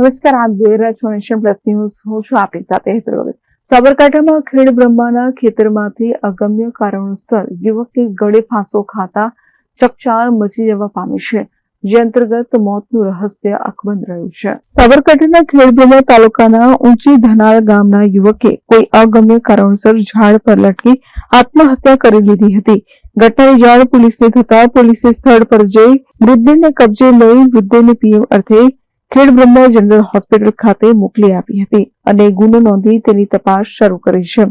નમસ્કાર, આપ જોઈ રહ્યા છો નેશન પ્લસ હું છું આપણી સાથે હેતલ વગર. સાબરકાંઠામાં ખેડ બ્રહ્માના ખેતરમાંથી અગમ્ય કારણોસર યુવકને ગળે ફાંસો ખાતા ચકચાર મચી જવા પામી છે, જે અંતર્ગત મોતનું રહસ્ય અકબંધ રહ્યું છે. સાબરકાંઠાના ખેડબ્રહ્મા તાલુકાના ઊંચી ધનાળ ગામના યુવકે કોઈ અગમ્ય કારણોસર ઝાડ પર લટકી આત્મહત્યા કરી લીધી હતી. ઘટનાની જાણ પોલીસને થતા પોલીસે સ્થળ પર જઈ મૃતદેહને કબજે લઈ મૃતદેહને પીએમ અર્થે ખેડ બ્રહ્મા જનરલ હોસ્પિટલ ખાતે મોકલી આપી હતી અને ગુનો નોંધી તેની તપાસ શરૂ કરી છે.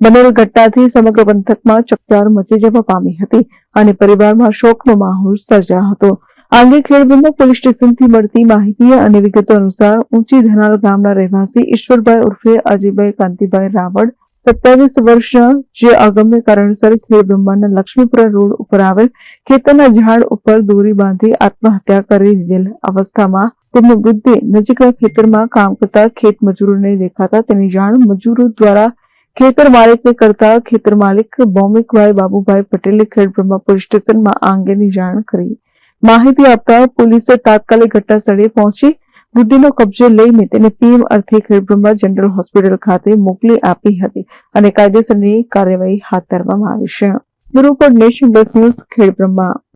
બનેલ ઘટનાથી સમગ્ર પંથકમાં ચકચાર મચી જવા પામી હતી અને પરિવારમાં શોકનો માહોલ સર્જાયો હતો. આ અંગે ખેડ બ્રહ્મા પોલીસ સ્ટેશનથી મળતી માહિતી અને વિગતો અનુસાર ઊંચી ધનાલ ગામના રહેવાસી ઈશ્વરભાઈ ઉર્ફે અજયભાઈ કાંતિભાઈ રાવળ, સત્યાવીસ વર્ષના જે અગમ્ય કારણસર ખેડ બ્રહ્માના લક્ષ્મીપુરા રોડ ઉપર આવેલ ખેતરના ઝાડ ઉપર દોરી બાંધી આત્મહત્યા કરી દીધેલ અવસ્થામાં તેમનો મૃતદેહ નજીકના ખેતરમાં કામ કરતા ખેત મજૂરોને દેખાતા તેની જાણ મજૂરો દ્વારા ખેતર માલિકને કરતા ખેતર માલિક ભૌમિકભાઈ બાબુભાઈ પટેલે ખેડબ્રહ્મા પોલીસ સ્ટેશનમાં આ અંગેની જાણ કરી. માહિતી આપતા પોલીસે તાત્કાલિક ઘટના સ્થળે પહોંચી બુદ્ધિનો કબજો લઈને તેને પીએમ અર્થે ખેડબ્રહ્મા જનરલ હોસ્પિટલ ખાતે મોકલી આપી હતી અને કાયદેસરની કાર્યવાહી હાથ ધરવામાં આવી છે. Bureau Nation Plus news, Khedbrahma.